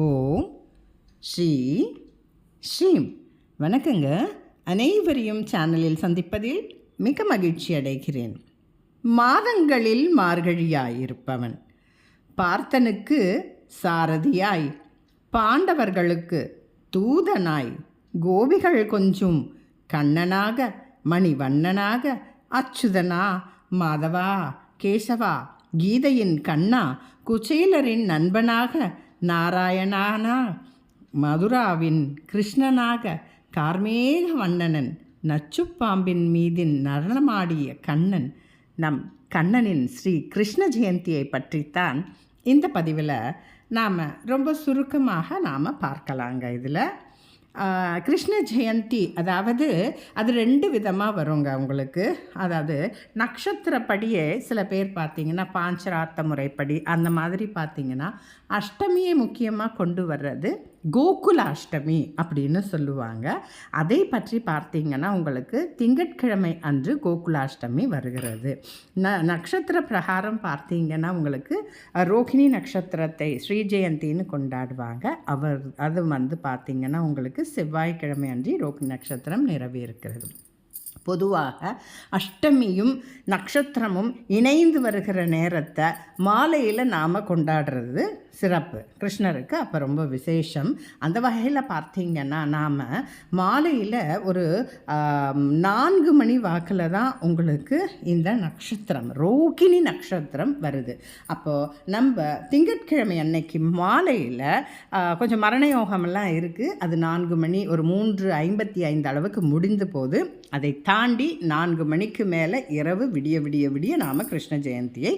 ஓம் ஸ்ரீ ஸ்ரீம். வணக்கங்க. அனைவரையும் சேனலில் சந்திப்பதில் மிக மகிழ்ச்சி அடைகிறேன். மாதங்களில் மார்கழியாயிருப்பவன். பார்த்தனுக்கு சாரதியாய் பாண்டவர்களுக்கு தூதனாய் கோபிகள் கொஞ்சம் கண்ணனாக மணிவண்ணனாக அச்சுதனா மாதவா கேசவா கீதையின் கண்ணா குச்சேலரின் நண்பனாக நாராயணானா. மதுராவின் கிருஷ்ணனாக கார்மேக வண்ணனன் நச்சுப்பாம்பின் மீதின் நடனமாடிய கண்ணன் நம் கண்ணனின் ஸ்ரீ கிருஷ்ண ஜெயந்தியை பற்றித்தான் இந்த பதிவில் நாம் ரொம்ப சுருக்கமாக நாம் பார்க்கலாங்க இதில். கிருஷ்ண ஜெயந்தி அதாவது அது ரெண்டு விதமாக வருங்க உங்களுக்கு. அதாவது நட்சத்திரப்படியே சில பேர் பார்த்தீங்கன்னா பாஞ்சராத்த முறைப்படி அந்த மாதிரி பார்த்தீங்கன்னா அஷ்டமியை முக்கியமாக கொண்டு வர்றது கோகுலாஷ்டமி அப்படின்னு சொல்லுவாங்க. அதை பற்றி பார்த்தீங்கன்னா உங்களுக்கு திங்கட்கிழமை அன்று கோகுலாஷ்டமி வருகிறது. ந நட்சத்திர பிரகாரம் பார்த்தீங்கன்னா உங்களுக்கு ரோகிணி நட்சத்திரத்தை ஸ்ரீ ஜெயந்தின்னு கொண்டாடுவாங்க. அவர் அது வந்து பார்த்தீங்கன்னா உங்களுக்கு செவ்வாய்க்கிழமை அன்று ரோகிணி நட்சத்திரம் நிறைவேறுகிறது பொதுவாக அஷ்டமியும் நட்சத்திரமும் இணைந்து வருகிற நேரத்தை மாலையில் நாம் கொண்டாடுறது சிறப்பு. கிருஷ்ணருக்கு அப்போ ரொம்ப விசேஷம். அந்த வகையில் பார்த்தீங்கன்னா நாம் மாலையில் ஒரு நான்கு மணி வாக்கில் தான் உங்களுக்கு இந்த நட்சத்திரம் ரோகிணி நட்சத்திரம் வருது. அப்போது நம்ம திங்கட்கிழமை அன்னைக்கு மாலையில் கொஞ்சம் மரண யோகமெல்லாம் இருக்குது அது நான்கு மணி ஒரு மூன்று ஐம்பத்தி ஐந்து அளவுக்கு முடிந்த போது அதை தாண்டி நான்கு மணிக்கு மேலே இரவு விடிய விடிய விடிய நாம் கிருஷ்ண ஜெயந்தியை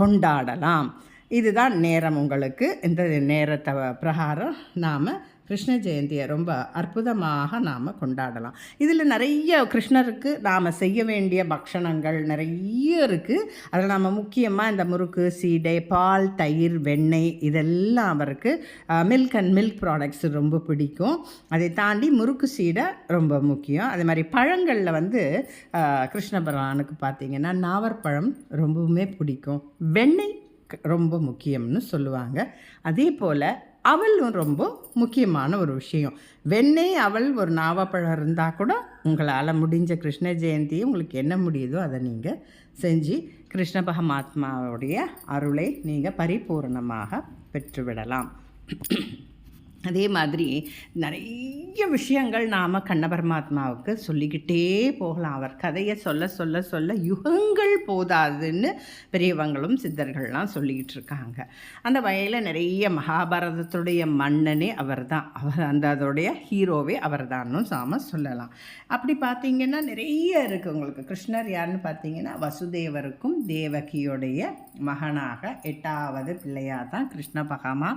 கொண்டாடலாம். இதுதான் நேரம் உங்களுக்கு. இந்த நேரத்தை பிரகாரம் நாம் கிருஷ்ண ஜெயந்தியை ரொம்ப அற்புதமாக நாம் கொண்டாடலாம். இதில் நிறைய கிருஷ்ணருக்கு நாம் செய்ய வேண்டிய பக்ஷணங்கள் நிறைய இருக்குது அதில் நம்ம முக்கியமாக இந்த முறுக்கு சீடை பால் தயிர் வெண்ணெய் இதெல்லாம் அவருக்கு மில்க் அண்ட் மில்க் ப்ராடக்ட்ஸ் ரொம்ப பிடிக்கும். அதை தாண்டி முறுக்கு சீடை ரொம்ப முக்கியம். அதே மாதிரி பழங்களில் வந்து அஹ், கிருஷ்ண பகவானுக்கு பார்த்தீங்கன்னா நாவற்பழம் ரொம்பவுமே பிடிக்கும். வெண்ணெய் ரொம்ப முக்கியம்னு சொல்லுவாங்க. அதே போல் அவலும் ரொம்ப முக்கியமான ஒரு விஷயம். வெண்ணெய் அவள் ஒரு நாவப்பழம் இருந்தால் கூட உங்களால் முடிஞ்ச கிருஷ்ண ஜெயந்தி உங்களுக்கு என்ன முடியுதோ அதை நீங்கள் செஞ்சு கிருஷ்ண பகமாத்மாவுடைய அருளை நீங்கள் பரிபூரணமாக பெற்றுவிடலாம். அதே மாதிரி நிறைய விஷயங்கள் நாம் கண்ண பரமாத்மாவுக்கு சொல்லிக்கிட்டே போகலாம். அவர் கதையை சொல்ல சொல்ல சொல்ல யுகங்கள் போதாதுன்னு பெரியவங்களும் சித்தர்கள்லாம் சொல்லிக்கிட்டு இருக்காங்க அந்த வகையில் நிறைய மகாபாரதத்துடைய மன்னனே அவர் தான் அவர் அந்த அதோடைய ஹீரோவே அவர் தான்னு சாம சொல்லலாம். அப்படி பார்த்தீங்கன்னா நிறைய இருக்குது உங்களுக்கு. கிருஷ்ணர் யாருன்னு பார்த்தீங்கன்னா வசுதேவருக்கும் தேவகியோடைய மகனாக எட்டாவது பிள்ளையாக தான் கிருஷ்ண பகமா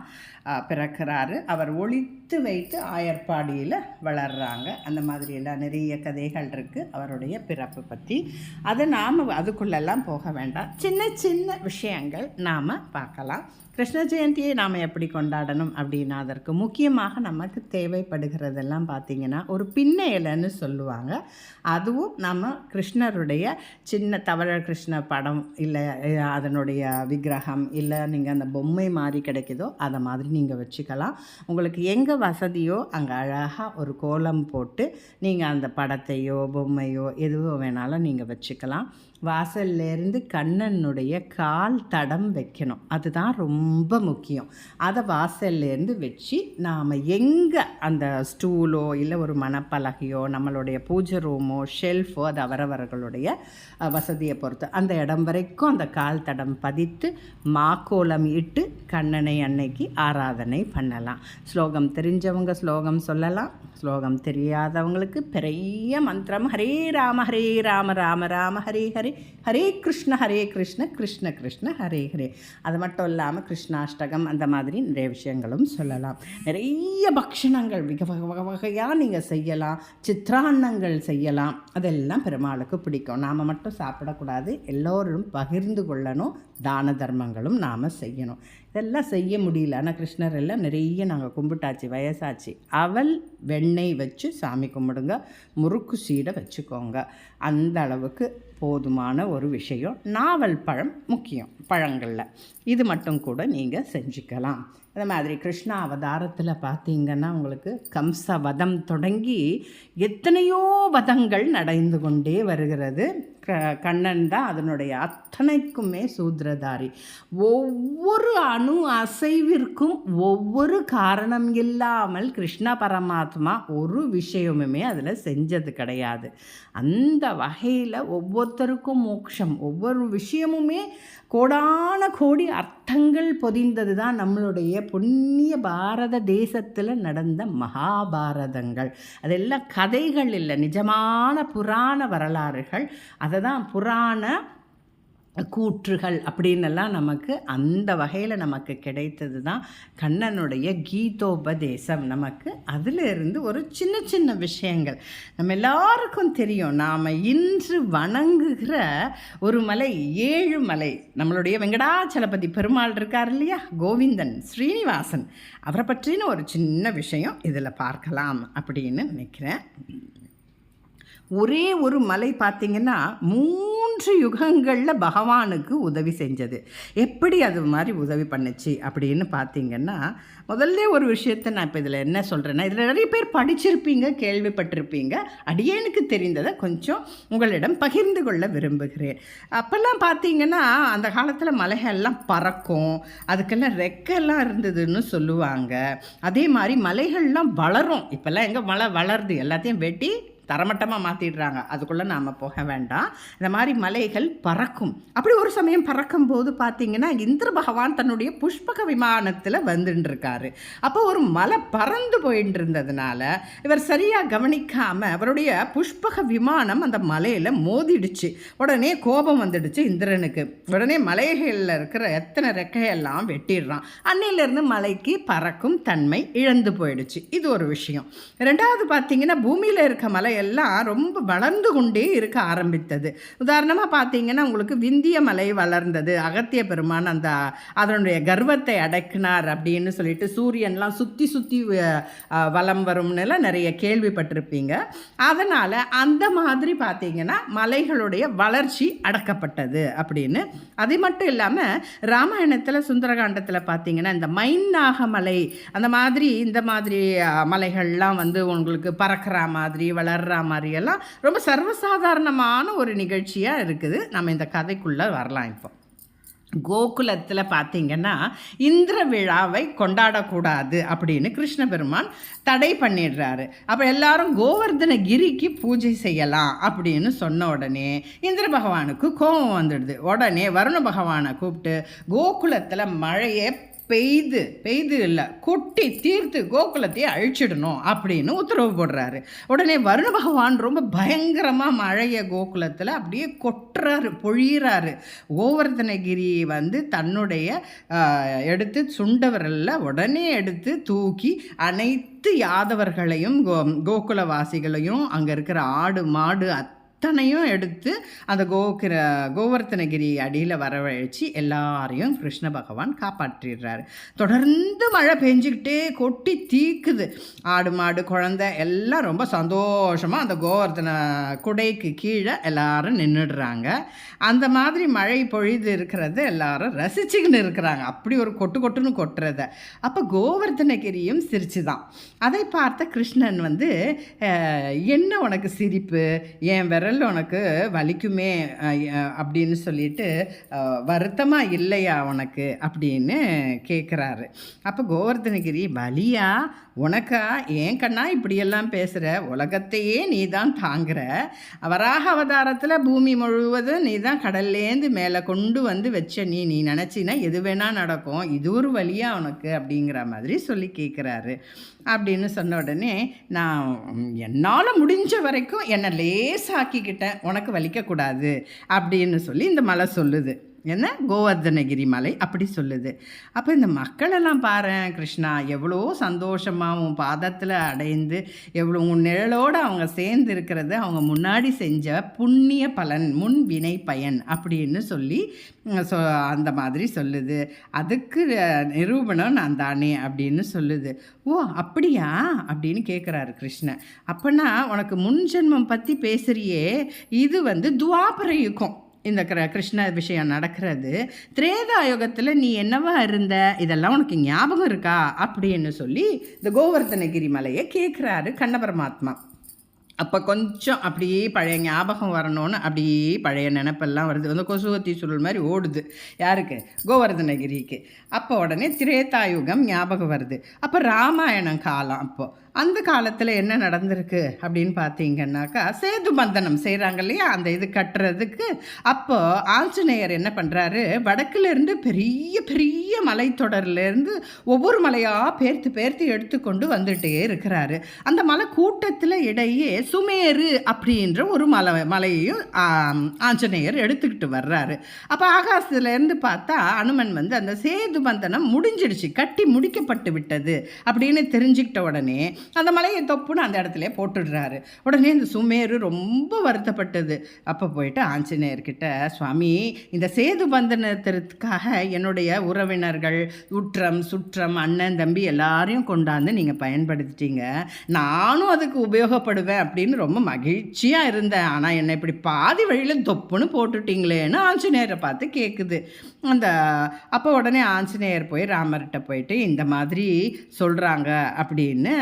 பிறக்கிறாரு. அவர் ஒழித்து வைத்து ஆயர்பாடியில் வளர்கிறாங்க அந்த மாதிரியெல்லாம் நிறைய கதைகள் இருக்குது அவருடைய பிறப்பு பற்றி அதை நாம் அதுக்குள்ளெல்லாம் போக வேண்டாம். சின்ன சின்ன விஷயங்கள் நாம் பார்க்கலாம். கிருஷ்ண ஜெயந்தியை நாம் எப்படி கொண்டாடணும் அப்படின்னா அதற்கு முக்கியமாக நமக்கு தேவைப்படுகிறதெல்லாம் பார்த்திங்கன்னா ஒரு பின்ன இலைன்னு சொல்லுவாங்க. அதுவும் நம்ம கிருஷ்ணருடைய சின்ன தவழ கிருஷ்ண படம் இல்லை அதனுடைய விக்கிரகம் இல்லை நீங்கள் அந்த பொம்மை மாதிரி கிடைக்குதோ அதை மாதிரி நீங்கள் வச்சுக்கலாம். உங்களுக்கு எங்கே வசதியோ அங்கே அழகாக ஒரு கோலம் போட்டு நீங்கள் அந்த படத்தையோ பொம்மையோ எதுவோ வேணாலும் நீங்கள் வச்சுக்கலாம். வாசல்லேருந்து கண்ணனுடைய கால் தடம் வைக்கணும். அதுதான் ரொம்ப முக்கியம். அதை வாசல்லேருந்து வச்சு நாம் எங்கே அந்த ஸ்டூலோ இல்லை ஒரு மணப்பலகையோ நம்மளுடைய பூஜை ரூமோ ஷெல்ஃபோ அது அவரவர்களுடைய வசதியை பொறுத்து அந்த இடம் வரைக்கும் அந்த கால் தடம் பதித்து மாக்கோலம் இட்டு கண்ணனை அன்னைக்கு ஆராதனை பண்ணலாம். ஸ்லோகம் தெரிஞ்சவங்க ஸ்லோகம் சொல்லலாம். ஸ்லோகம் தெரியாதவங்களுக்கு பெரிய மந்திரம். ஹரே ராம ஹரே ராம ராம ராம ஹரே ஹரே. ஹரே கிருஷ்ண ஹரே கிருஷ்ண கிருஷ்ண கிருஷ்ண ஹரே ஹரே. அது மட்டும் இல்லாமல் கிருஷ்ணாஷ்டகம் அந்த மாதிரி நிறைய விஷயங்களும் சொல்லலாம். நிறைய பக்ஷணங்கள் மிக வகை வகையாக நீங்கள் செய்யலாம். சித்திராண்ணங்கள் செய்யலாம். அதெல்லாம் பெருமாளுக்கு பிடிக்கும். நாம் மட்டும் சாப்பிடக்கூடாது. எல்லோரும் பகிர்ந்து கொள்ளணும். தான தர்மங்களும் நாம் செய்யணும். இதெல்லாம் செய்ய முடியல. ஆனால் கிருஷ்ணர் எல்லாம் நிறைய நாங்கள் கும்பிட்டாச்சு வயசாச்சு. அவள் வெண்ணெய் வச்சு சாமி கும்பிடுங்க. முறுக்கு சீடை வச்சுக்கோங்க. அந்த அளவுக்கு போதுமான ஒரு விஷயம். நாவல் பழம் முக்கியம் பழங்களில். இது மட்டும் கூட நீங்கள் செஞ்சுக்கலாம். அந்த மாதிரி கிருஷ்ணா அவதாரத்தில் பார்த்தீங்கன்னா உங்களுக்கு கம்ச வதம் தொடங்கி எத்தனையோ வதங்கள் நடந்து கொண்டே வருகிறது. க கண்ணன் தான் அதனுடைய அத்தனைக்குமே சூத்திரதாரி. ஒவ்வொரு அணு அசைவிற்கும் ஒவ்வொரு காரணம் இல்லாமல் கிருஷ்ண பரமாத்மா ஒரு விஷயமுமே அதில் செஞ்சது கிடையாது. அந்த வகையில் ஒவ்வொரு ஒவ்வொருத்தருக்கும் மோட்சம் ஒவ்வொரு விஷயமுமே கோடான கோடி அர்த்தங்கள் பொதிந்தது தான் நம்மளுடைய புண்ணிய பாரத தேசத்தில் நடந்த மகாபாரதங்கள். அதெல்லாம் கதைகள் இல்லை. நிஜமான புராண வரலாறுகள். அதை தான் புராண கூற்றுகள் அப்படின்னெல்லாம் நமக்கு அந்த வகையில் நமக்கு கிடைத்தது தான் கண்ணனுடைய கீதோபதேசம். நமக்கு அதிலிருந்து ஒரு சின்ன சின்ன விஷயங்கள். நம்ம எல்லாருக்கும் தெரியும் நாம் இன்று வணங்குகிற ஒரு மலை ஏழு மலை. நம்மளுடைய வெங்கடாச்சலபதி பெருமாள் இருக்கார் இல்லையா? கோவிந்தன் ஸ்ரீனிவாசன். அவரை பற்றின ஒரு சின்ன விஷயம் இதில் பார்க்கலாம் அப்படின்னு நினைக்கிறேன். ஒரே ஒரு மலை பார்த்திங்கன்னா மூன்று யுகங்களில் பகவானுக்கு உதவி செஞ்சது. எப்படி அது மாதிரி உதவி பண்ணுச்சு அப்படின்னு பார்த்தீங்கன்னா முதல்ல ஒரு விஷயத்தை நான் இப்போ இதில் என்ன சொல்கிறேன்னா இதில் நிறைய பேர் படிச்சிருப்பீங்க கேள்விப்பட்டிருப்பீங்க. அடியேனுக்கு தெரிந்ததை கொஞ்சம் உங்களிடம் பகிர்ந்து கொள்ள விரும்புகிறேன். அப்போல்லாம் பார்த்தீங்கன்னா அந்த காலத்தில் மலைகள்லாம் பறக்கும். அதுக்கெல்லாம் ரெக்கெல்லாம் இருந்ததுன்னு சொல்லுவாங்க. அதே மாதிரி மலைகள்லாம் வளரும். இப்போல்லாம் எங்கே மலை வளருது. எல்லாத்தையும் வெட்டி தரமட்டமாக மாற்றிடுறாங்க அதுக்குள்ளே நாம் போக வேண்டாம். இந்த மாதிரி மலைகள் பறக்கும். அப்படி ஒரு சமயம் பறக்கும் போது பார்த்தீங்கன்னா இந்திர பகவான் தன்னுடைய புஷ்பக விமானத்தில் வந்துட்டுருக்காரு அப்போ ஒரு மலை பறந்து போயிட்டு இருந்ததுனால இவர் சரியாக கவனிக்காமல் அவருடைய புஷ்பக விமானம் அந்த மலையில் மோதிடுச்சு. உடனே கோபம் வந்துடுச்சு இந்திரனுக்கு. உடனே மலைகளில் இருக்கிற எத்தனை ரெக்கையெல்லாம் வெட்டிடுறான். அன்னையிலேருந்து மலைக்கு பறக்கும் தன்மை இழந்து போயிடுச்சு. இது ஒரு விஷயம். ரெண்டாவது பார்த்தீங்கன்னா பூமியில் இருக்க மலை எல்லாம் ரொம்ப வளர்ந்து கொண்டே இருக்க ஆரம்பித்தது. உதாரணமாக பார்த்தீங்கன்னா உங்களுக்கு விந்திய மலை வளர்ந்தது. அகத்திய பெருமான் அந்த அதனுடைய கர்வத்தை அடக்கினார் அப்படின்னு சொல்லிட்டு சூரியன்லாம் சுற்றி சுற்றி வலம் வரும்னுலாம் நிறைய கேள்விப்பட்டிருப்பீங்க. அதனால் அந்த மாதிரி பார்த்தீங்கன்னா மலைகளுடைய வளர்ச்சி அடக்கப்பட்டது அப்படின்னு. அது மட்டும் இல்லாமல் ராமாயணத்தில் சுந்தரகாண்டத்தில் பார்த்தீங்கன்னா இந்த மைநாக மலை அந்த மாதிரி இந்த மாதிரி மலைகள்லாம் வந்து உங்களுக்கு பறக்கிற மாதிரி வளர்ற மாதிரியெல்லாம் ரொம்ப சர்வசாதாரணமான ஒரு நிகழ்ச்சியாக இருக்குது. நம்ம இந்த கதைக்குள்ளே வரலாம் இப்போ. கோகுலத்தில் பார்த்தீங்கன்னா இந்திர விழாவை கொண்டாடக்கூடாது அப்படின்னு கிருஷ்ண பெருமான் தடை பண்ணிடுறாரு. அப்போ எல்லாரும் கோவர்தன கிரிக்கு பூஜை செய்யலாம் அப்படின்னு சொன்ன உடனே இந்திர பகவானுக்கு கோபம் வந்துடுது. உடனே வருண பகவானை கூப்பிட்டு கோகுலத்தில் மழையை பெய்து பெய்து இல்லை. கொட்டி தீர்த்து கோகுலத்தையே அழிச்சிடணும் அப்படின்னு உத்தரவு போடுறாரு. உடனே வருண பகவான் ரொம்ப பயங்கரமாக மழைய கோகுலத்தில் அப்படியே கொட்டுறாரு பொழியிறாரு. கோவர்தனகிரி வந்து தன்னுடைய எடுத்து சுண்டவரில் உடனே எடுத்து தூக்கி அனைத்து யாதவர்களையும் கோ கோகுலவாசிகளையும் அங்கே இருக்கிற ஆடு மாடு அத்தை அத்தனையும் எடுத்து அந்த கோகிர கோவர்த்தனகிரி அடியில் வரவழைச்சி எல்லாரையும் கிருஷ்ண பகவான் காப்பாற்றிடுறாரு. தொடர்ந்து மழை பெஞ்சிக்கிட்டே கொட்டி தீக்குது. ஆடு மாடு குழந்த எல்லாம் ரொம்ப சந்தோஷமாக அந்த கோவர்த்தன குடைக்கு கீழே எல்லாரும் நின்றுடுறாங்க அந்த மாதிரி மழை பொழிது இருக்கிறத எல்லாரும் ரசிச்சுக்கின்னு இருக்கிறாங்க. அப்படி ஒரு கொட்டு கொட்டுன்னு கொட்டுறத. அப்போ கோவர்த்தனகிரியும் சிரிச்சு தான் அதை பார்த்த கிருஷ்ணன் வந்து என்ன உனக்கு சிரிப்பு? என் விர விரல் உனக்கு வலிக்குமே அப்படின்னு சொல்லிட்டு வருத்தமாக இல்லையா உனக்கு அப்படின்னு கேட்குறாரு அப்போ கோவர்தனகிரி வலியா? உனக்கா? ஏன் கண்ணா இப்படியெல்லாம் பேசுகிற உலகத்தையே நீ தான் தாங்குற. வராக அவதாரத்தில் பூமி முழுவதும் நீ தான் கடல்லேருந்து மேலே கொண்டு வந்து வச்ச நீ நீ நினச்சின்னா எது வேணால் நடக்கும். இது ஒரு வழியாக உனக்கு? அப்படிங்கிற மாதிரி சொல்லி கேட்குறாரு அப்படின்னு சொன்ன உடனே நான் என்னால் முடிஞ்ச வரைக்கும் என்னை லேசாக்கிக்கிட்டேன். உனக்கு வலிக்கக்கூடாது அப்படின்னு சொல்லி இந்த மலை சொல்லுது. என்ன? கோவர்தனகிரி மலை அப்படி சொல்லுது. அப்போ இந்த மக்களெல்லாம் பாரு கிருஷ்ணா எவ்வளோ சந்தோஷமாக உன் பாதத்தில் அடைந்து எவ்வளோ உன் நிழலோடு அவங்க சேர்ந்து இருக்கிறது அவங்க முன்னாடி செஞ்ச புண்ணிய பலன் முன் வினை பயன் அப்படின்னு சொல்லி சொ அந்த மாதிரி சொல்லுது. அதுக்கு நிரூபணம் நான் தானே அப்படின்னு சொல்லுது. ஓ அப்படியா? அப்படின்னு கேட்குறாரு கிருஷ்ணன். அப்போனா உனக்கு முன் ஜென்மம் பற்றி பேசுகிறியே இது வந்து துவாபர யுகம். இந்த கிர கிருஷ்ண விஷயம் நடக்கிறது. திரேதாயுகத்தில் நீ என்னவா இருந்த? இதெல்லாம் உனக்கு ஞாபகம் இருக்கா? அப்படின்னு சொல்லி இந்த கோவர்தனகிரி மலையை கேட்குறாரு கண்ண பரமாத்மா அப்போ கொஞ்சம் அப்படியே பழைய ஞாபகம் வரணும்னு அப்படியே பழைய நினப்பெல்லாம் வருது. வந்து கொசுவத்தி சுருள் மாதிரி ஓடுது. யாருக்கு? கோவர்தனகிரிக்கு. அப்போ உடனே திரேதாயுகம் ஞாபகம் வருது. அப்போ ராமாயணம் காலம் அப்போது அந்த காலத்தில் என்ன நடந்திருக்கு அப்படின்னு பார்த்தீங்கன்னாக்கா சேது பந்தனம் செய்கிறாங்க இல்லையா? அந்த இது கட்டுறதுக்கு. அப்போ ஆஞ்சநேயர் என்ன பண்ணுறாரு வடக்குலேருந்து பெரிய பெரிய மலைத்தொடர்லேருந்து ஒவ்வொரு மலையாக பேர்த்து பேர்த்து எடுத்துக்கொண்டு வந்துட்டே இருக்கிறாரு. அந்த மலை கூட்டத்தில் இடையே சுமேரு அப்படின்ற ஒரு மலை மலையையும் ஆஞ்சநேயர் எடுத்துக்கிட்டு வர்றாரு. அப்போ ஆகாசத்துலேருந்து பார்த்தா அனுமன் வந்து அந்த சேது பந்தனம் முடிஞ்சிடுச்சு கட்டி முடிக்கப்பட்டு விட்டது அப்படின்னு தெரிஞ்சுக்கிட்ட உடனே அந்த மலையை தொப்புன்னு அந்த இடத்துல போட்டுடுறாரு. உடனே இந்த சுமேரு ரொம்ப வருத்தப்பட்டது. அப்போ போயிட்டு ஆஞ்சநேயர்கிட்ட சுவாமி இந்த சேது பந்தனத்திற்காக என்னுடைய உறவினர்கள் உற்றம் சுற்றம் அண்ணன் தம்பி எல்லாரையும் கொண்டாந்து நீங்கள் பயன்படுத்திட்டீங்க. நானும் அதுக்கு உபயோகப்படுவேன் அப்படின்னு ரொம்ப மகிழ்ச்சியாக இருந்தேன். ஆனால் என்னை இப்படி பாதி வழியில் தொப்புன்னு போட்டுட்டீங்களேன்னு ஆஞ்சநேயரை பார்த்து கேட்குது அந்த அப்போ உடனே ஆஞ்சநேயர் போய் ராமர்கிட்ட போயிட்டு இந்த மாதிரி சொல்கிறாங்க அப்படின்னு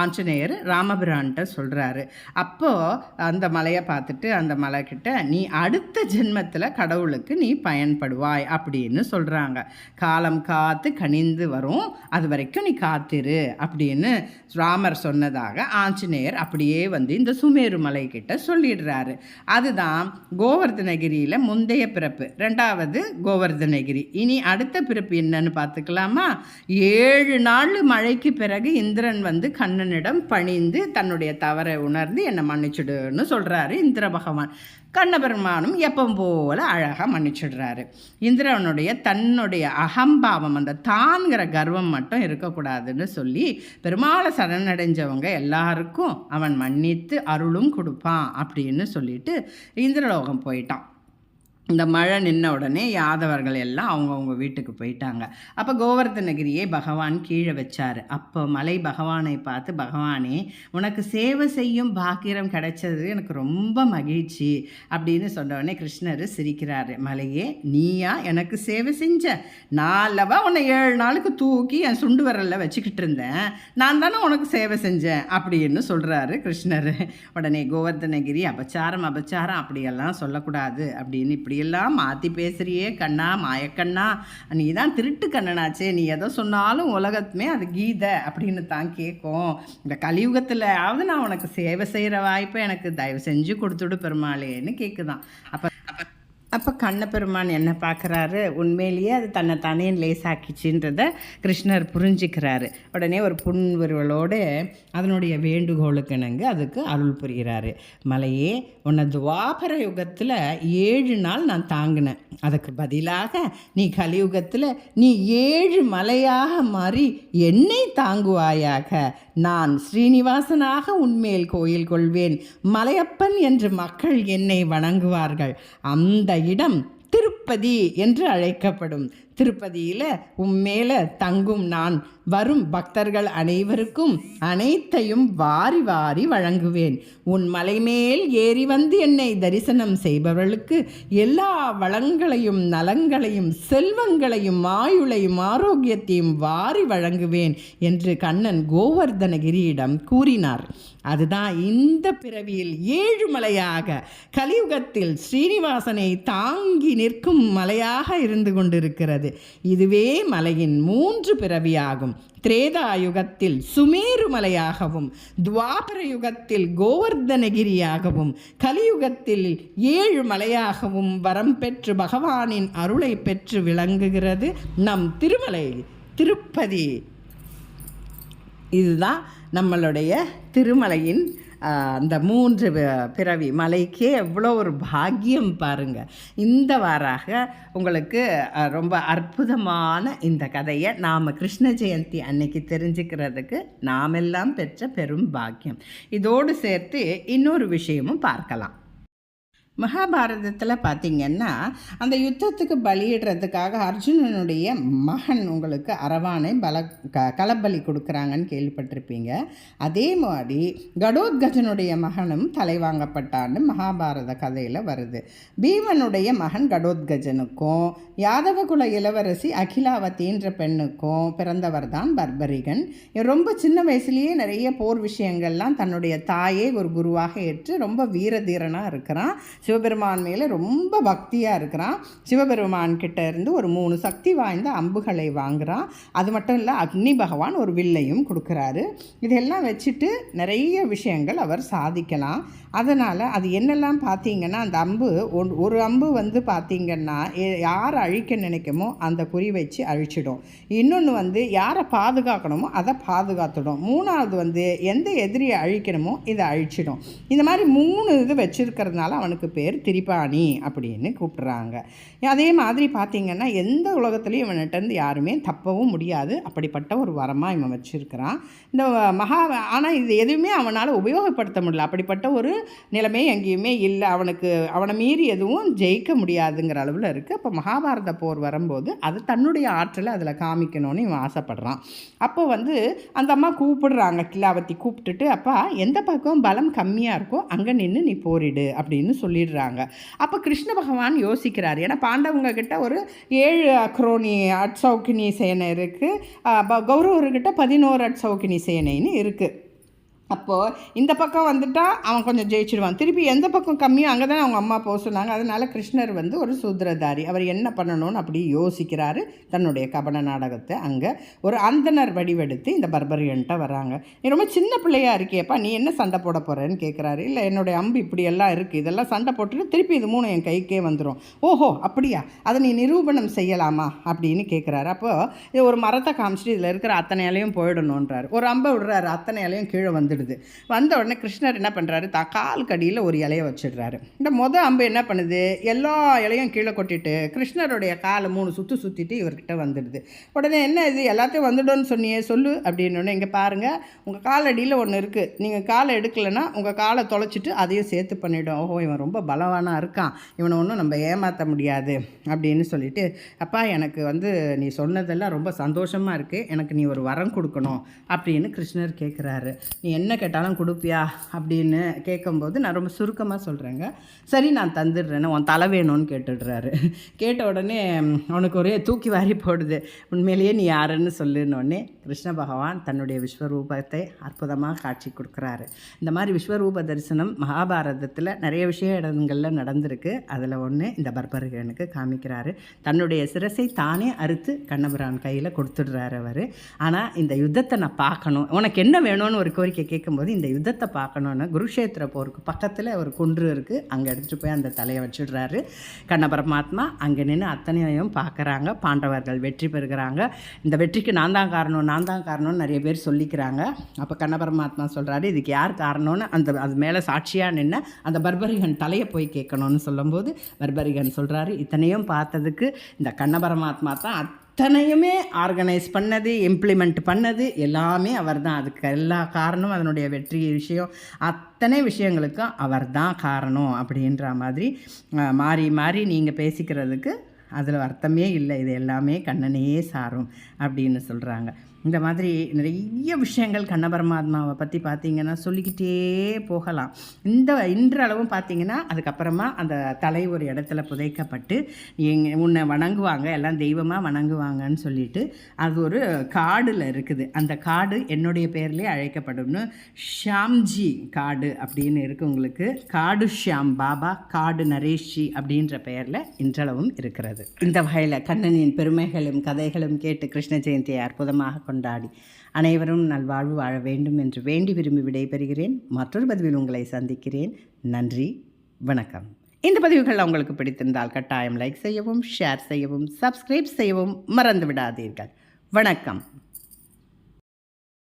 ஆஞ்சநேயர் ராமபிரான்கிட்ட சொல்கிறாரு அப்போது அந்த மலையை பார்த்துட்டு அந்த மலைக்கிட்ட நீ அடுத்த ஜென்மத்தில் கடவுளுக்கு நீ பயன்படுவாய் அப்படின்னு சொல்கிறாங்க காலம் காத்து கனிந்து வரும். அது வரைக்கும் நீ காத்திரு அப்படின்னு ராமர் சொன்னதாக ஆஞ்சநேயர் அப்படியே வந்து இந்த சுமேரு மலைக்கிட்ட சொல்லிடுறாரு. அதுதான் கோவர்தனகிரியில் முந்தைய பிறப்பு. ரெண்டாவது கோவர்தனகிரி இனி அடுத்த பிறப்பு என்னன்னு பார்த்துக்கலாமா? ஏழு நாள் மழைக்கு பிறகு பிறகு இந்திரன் வந்து கண்ணனிடம் பணிந்து தன்னுடைய தவறை உணர்ந்து என்னை மன்னிச்சுடுன்னு சொல்கிறாரு இந்திர பகவான். கண்ணபெருமானும் எப்பவும் போல அழகாக மன்னிச்சிடுறாரு. இந்திரனுடைய தன்னுடைய அகம்பாவம் அந்த தான்கிற கர்வம் மட்டும் இருக்கக்கூடாதுன்னு சொல்லி பெருமாளை சரணடைஞ்சவங்க எல்லாருக்கும் அவன் மன்னித்து அருளும் கொடுப்பான் அப்படின்னு சொல்லிட்டு இந்திரலோகம் போயிட்டான். இந்த மழை நின்ன உடனே யாதவர்கள் எல்லாம் அவங்கவுங்க வீட்டுக்கு போயிட்டாங்க. அப்போ கோவர்த்தனகிரியை பகவான் கீழே வச்சார். அப்போ மலை பகவானை பார்த்து பகவானே உனக்கு சேவை செய்யும் பாக்கியம் கிடைச்சது எனக்கு ரொம்ப மகிழ்ச்சி அப்படின்னு சொன்ன உடனே கிருஷ்ணர் சிரிக்கிறாரு. மலையே நீயா எனக்கு சேவை செஞ்ச? நாலவா உன்னை ஏழு நாளுக்கு தூக்கி என் சுண்டு விரலில் வச்சுக்கிட்டு இருந்தேன். நான் தானே உனக்கு சேவை செஞ்சேன் அப்படின்னு சொல்கிறாரு கிருஷ்ணர். உடனே கோவர்தனகிரி அபச்சாரம் அபச்சாரம் அப்படியெல்லாம் சொல்லக்கூடாது அப்படின்னு இப்படி இப்படியெல்லாம் மாற்றி பேசுறியே கண்ணா மாயக்கண்ணா. நீ தான் திருட்டு கண்ணனாச்சே. நீ எதை சொன்னாலும் உலகத்துமே அது கீதை அப்படின்னு தான் கேட்கும். இந்த கலியுகத்திலாவது நான் உனக்கு சேவை செய்கிற வாய்ப்பை எனக்கு தயவு செஞ்சு கொடுத்துடு பெருமாளேன்னு கேட்குதான் அப்போ அப்போ கண்ணபெருமான் என்ன பார்க்குறாரு? உண்மையிலேயே அது தன்னை தானே லேசாக்கிச்சுன்றத கிருஷ்ணர் புரிஞ்சுக்கிறாரு. உடனே ஒரு புன்வருவலோடு அதனுடைய வேண்டுகோளுக்கு அதுக்கு அருள் புரிகிறாரு. மலையே உன்னை துவாபர யுகத்தில் ஏழு நாள் நான் தாங்கினேன். அதுக்கு பதிலாக நீ கலியுகத்தில் நீ ஏழு மலையாக மாறி என்னை தாங்குவாயாக. நான் ஸ்ரீனிவாசனாக உன்மேல் கோயில் கொள்வேன். மலையப்பன் என்று மக்கள் என்னை வணங்குவார்கள். அந்த இடம் திருப்பதி என்று அழைக்கப்படும். திருப்பதியில் உம்மேல தங்கும் நான். வரும் பக்தர்கள் அனைவருக்கும் அனைத்தையும் வாரி வாரி வழங்குவேன். உன் மலைமேல் ஏறி வந்து என்னை தரிசனம் செய்பவர்களுக்கு எல்லா வளங்களையும் நலங்களையும் செல்வங்களையும் ஆயுளையும் ஆரோக்கியத்தையும் வாரி வழங்குவேன் என்று கண்ணன் கோவர்தனகிரியிடம் கூறினார். அதுதான் இந்த பிறவியில் ஏழு மலையாக கலியுகத்தில் ஸ்ரீனிவாசனை தாங்கி நிற்கும் மலையாக இருந்து கொண்டிருக்கிறது. இதுவே மலையின் மூன்று பிறவியாகும். திரேதா யுகத்தில் சுமேரு மலையாகவும் துவாபர யுகத்தில் கோவர்தனகிரியாகவும் கலியுகத்தில் ஏழு மலையாகவும் வரம் பெற்று பகவானின் அருளை பெற்று விளங்குகிறது நம் திருமலை திருப்பதி. இதுதான் நம்மளுடைய திருமலையின் அந்த மூன்று பிறவி மலைக்கே எவ்வளோ ஒரு பாக்கியம் பாருங்க. இந்த வாராக உங்களுக்கு ரொம்ப அற்புதமான இந்த கதையை நாம் கிருஷ்ண ஜெயந்தி அன்னைக்கு தெரிஞ்சுக்கிறதுக்கு நாமெல்லாம் பெற்ற பெரும் பாக்கியம். இதோடு சேர்த்து இன்னொரு விஷயமும் பார்க்கலாம். மகாபாரதத்தில் பார்த்திங்கன்னா அந்த யுத்தத்துக்கு பலியிடுறதுக்காக அர்ஜுனனுடைய மகன் உங்களுக்கு அரவானை பல க களப்பலி கொடுக்குறாங்கன்னு கேள்விப்பட்டிருப்பீங்க. அதே மாதிரி கடோத்கஜனுடைய மகனும் தலைவாங்கப்பட்டான்னு மகாபாரத கதையில் வருது. பீமனுடைய மகன் கடோத்கஜனுக்கும் யாதவகுல இளவரசி அகிலாவத்தின்ற பெண்ணுக்கும் பிறந்தவர் தான் பர்பரிகன். ரொம்ப சின்ன வயசுலேயே நிறைய போர் விஷயங்கள்லாம் தன்னுடைய தாயே ஒரு குருவாக ஏற்று ரொம்ப வீரதீரனாக இருக்கிறான். சிவபெருமான் மேலே ரொம்ப பக்தியாக இருக்கிறான். சிவபெருமான் கிட்ட இருந்து ஒரு மூணு சக்தி வாய்ந்த அம்புகளை வாங்குகிறான் அது மட்டும் இல்லை அக்னி பகவான் ஒரு வில்லையும் கொடுக்குறாரு. இதெல்லாம் வச்சுட்டு நிறைய விஷயங்கள் அவர் சாதிக்கலாம். அதனால் அது என்னெல்லாம் பார்த்தீங்கன்னா அந்த அம்பு ஒன் ஒரு அம்பு வந்து பார்த்தீங்கன்னா யார் அழிக்க நினைக்குமோ அந்த குறி வச்சு அழிச்சிடும். இன்னொன்று வந்து யாரை பாதுகாக்கணுமோ அதை பாதுகாத்துடும். மூணாவது வந்து எந்த எதிரியை அழிக்கணுமோ இதை அழிச்சிடும். இந்த மாதிரி மூணு இது வச்சுருக்கிறதுனால அவனுக்கு பேர் திரிபாணி அப்படின்னு கூப்பிட்றாங்க. அதே மாதிரி பார்த்தீங்கன்னா எந்த உலகத்துலேயும் இவன்கிட்டருந்து யாருமே தப்பவும் முடியாது. அப்படிப்பட்ட ஒரு வரமாக இவன் வச்சுருக்கிறான். இந்த மகா ஆனால் இது எதுவுமே அவனால் உபயோகப்படுத்த முடியல. அப்படிப்பட்ட ஒரு நிலைமை எங்கேயுமே இல்லை. அவனுக்கு அவனை மீறி எதுவும் ஜெயிக்க முடியாதுங்கிற அளவில் இருக்குது அப்போ மகாபாரத போர் வரும்போது அது தன்னுடைய ஆற்றலை அதில் காமிக்கணும்னு இவன் ஆசைப்படுறான். அப்போ வந்து அந்த அம்மா கூப்பிடுறாங்க. கில்லாவத்தி கூப்பிட்டுட்டு அப்பா எந்த பக்கம் பலம் கம்மியாக இருக்கோ அங்கே நின்று நீ போரிடு அப்படின்னு போயிடுறாங்க அப்போ கிருஷ்ண பகவான் யோசிக்கிறார். ஏன்னா பாண்டவங்க கிட்ட ஒரு ஏழு அக்ரோனி அட்சௌக்கினி சேனை இருக்குது கௌரவர்கிட்ட பதினோரு அட்சௌக்கினி சேனைன்னு இருக்குது அப்போது இந்த பக்கம் வந்துட்டால் அவன் கொஞ்சம் ஜெயிச்சிடுவான். திருப்பி எந்த பக்கம் கம்மியோ அங்கே தான் அவங்க அம்மா போக சொன்னாங்க. அதனால் கிருஷ்ணர் வந்து ஒரு சூத்திரதாரி. அவர் என்ன பண்ணணும்னு அப்படி யோசிக்கிறாரு. தன்னுடைய கபன நாடகத்தை அங்கே ஒரு அந்தனர் வடிவெடுத்து இந்த பர்பரியன்ட்ட வராங்க நீ ரொம்ப சின்ன பிள்ளையா இருக்கியப்பா. நீ என்ன சண்டை போட போகிறேன்னு கேட்குறாரு இல்லை என்னுடைய அம்பு இப்படி எல்லாம் இருக்குது இதெல்லாம் சண்டை போட்டுட்டு திருப்பி இது மூணு என் கைக்கே வந்துடும் ஓஹோ அப்படியா? அதை நீ நிரூபணம் செய்யலாமா? அப்படின்னு கேட்குறாரு அப்போ இது ஒரு மரத்தை காமிச்சிட்டு இதில் இருக்கிற அத்தனை இலையும் போயிடணுன்றாரு ஒரு அம்பை விடுறாரு. அத்தனை இலையும் கீழே வந்துடுது வந்த உடனே கிருஷ்ணர் என்ன பண்ணுறாரு தா கால் கடியில் ஒரு இலையை வச்சிடுறாரு. இந்த மொதல் அம்பு என்ன பண்ணுது? எல்லா இலையும் கீழே கொட்டிட்டு கிருஷ்ணருடைய காலை மூணு சுற்று சுற்றிட்டு இவர்கிட்ட வந்துடுது. உடனே என்ன இது? எல்லாத்தையும் வந்துடும்னு சொன்னியே சொல்லு அப்படின்னு இங்கே பாருங்கள் உங்கள் காலடியில் ஒன்று இருக்குது நீங்கள் காலை எடுக்கலைன்னா உங்கள் காலை தொலைச்சிட்டு அதையும் சேர்த்து பண்ணிவிடும் ஓஹோ இவன் ரொம்ப பலவானாக இருக்கான். இவனை ஒன்றும் நம்ம ஏமாற்ற முடியாது அப்படின்னு சொல்லிட்டு அப்பா எனக்கு வந்து நீ சொன்னதெல்லாம் ரொம்ப சந்தோஷமாக இருக்குது எனக்கு நீ ஒரு வரம் கொடுக்கணும். அப்படின்னு கிருஷ்ணர் கேட்குறாரு நீ என்ன என்ன கேட்டாலும் கொடுப்பியா அப்படின்னு கேட்கும்போது நான் ரொம்ப சுருக்கமாக சொல்கிறேங்க சரி நான் தந்துடுறேன்னு உன் தலை வேணும்னு கேட்டுடுறாரு. கேட்ட உடனே அவனுக்கு ஒரே தூக்கி வாரி போடுது. உண்மையிலேயே நீ யாருன்னு சொல்லுன்னொடனே கிருஷ்ண பகவான் தன்னுடைய விஸ்வரூபத்தை அற்புதமாக காட்சி கொடுக்குறாரு. இந்த மாதிரி விஸ்வரூப தரிசனம் மகாபாரதத்தில் நிறைய விஷய இடங்களில் நடந்திருக்கு. அதில் ஒன்று இந்த பர்பருகனுக்கு காமிக்கிறாரு. தன்னுடைய சிரசை தானே அறுத்து கண்ணபுரான் கையில் கொடுத்துடுறாரு அவர். ஆனால் இந்த யுத்தத்தை நான் பார்க்கணும். உனக்கு என்ன வேணும்னு ஒரு கோரிக்கை கேட்கும்போது இந்த யுத்தத்தை பார்க்கணுன்னு குருஷேத்திர போருக்கு பக்கத்தில் ஒரு குன்று இருக்குது அங்கே எடுத்துகிட்டு போய் அந்த தலையை வச்சிடுறாரு. கண்ண பரமாத்மா அங்கே நின்று அத்தனையும் பார்க்குறாங்க. பாண்டவர்கள் வெற்றி பெறுகிறாங்க. இந்த வெற்றிக்கு நான் தான் காரணம் நான் தான் காரணம்னு நிறைய பேர் சொல்லிக்கிறாங்க. அப்போ கண்ண பரமாத்மா சொல்கிறாரு இதுக்கு யார் காரணம்னு? அந்த அது மேலே சாட்சியாக நின்று அந்த பர்பரிகன் தலையை போய் கேட்கணும்னு சொல்லும்போது பர்பரிகன் சொல்கிறாரு இத்தனையும் பார்த்ததுக்கு இந்த கண்ண பரமாத்மா தான் அத்தனையுமே ஆர்கனைஸ் பண்ணது இம்ப்ளிமெண்ட் பண்ணது எல்லாமே அவர் தான் அதுக்கு எல்லா காரணம் அதனுடைய வெற்றி விஷயம். அத்தனை விஷயங்களுக்கும் அவர் தான் காரணம் அப்படின்ற மாதிரி மாறி மாறி நீங்கள் பேசிக்கிறதுக்கு அதில் அர்த்தமே இல்லை. இது எல்லாமே கண்ணனையே சாரும் அப்படின்னு சொல்கிறாங்க இந்த மாதிரி நிறைய விஷயங்கள் கண்ண பரமாத்மாவை பற்றி பார்த்தீங்கன்னா சொல்லிக்கிட்டே போகலாம். இந்த இன்றளவும் பார்த்தீங்கன்னா அதுக்கப்புறமா அந்த தலை ஒரு இடத்துல புதைக்கப்பட்டு எங் உன்னை வணங்குவாங்க எல்லாம் தெய்வமாக வணங்குவாங்கன்னு சொல்லிட்டு அது ஒரு காடில் இருக்குது. அந்த காடு என்னுடைய பேர்லேயே அழைக்கப்படும்னு ஷாம்ஜி காடு அப்படின்னு இருக்கு உங்களுக்கு. காடு ஷியாம் பாபா காடு நரேஷ்ஜி அப்படின்ற பெயரில் இன்றளவும் இருக்கிறது. இந்த வகையில் கண்ணனின் பெருமைகளும் கதைகளும் கேட்டு கிருஷ்ண ஜெயந்தியை அற்புதமாக கொண்டாடி. அனைவரும் நல்வாழ்வு வாழ வேண்டும் என்று வேண்டி விரும்பி விடைபெறுகிறேன். மற்றொரு பதிவில் உங்களை சந்திக்கிறேன். நன்றி வணக்கம். இந்த பதிவுகள் உங்களுக்கு பிடித்திருந்தால் கட்டாயம் லைக் செய்யவும் ஷேர் செய்யவும் சப்ஸ்கிரைப் செய்யவும் மறந்து விடாதீர்கள் வணக்கம்.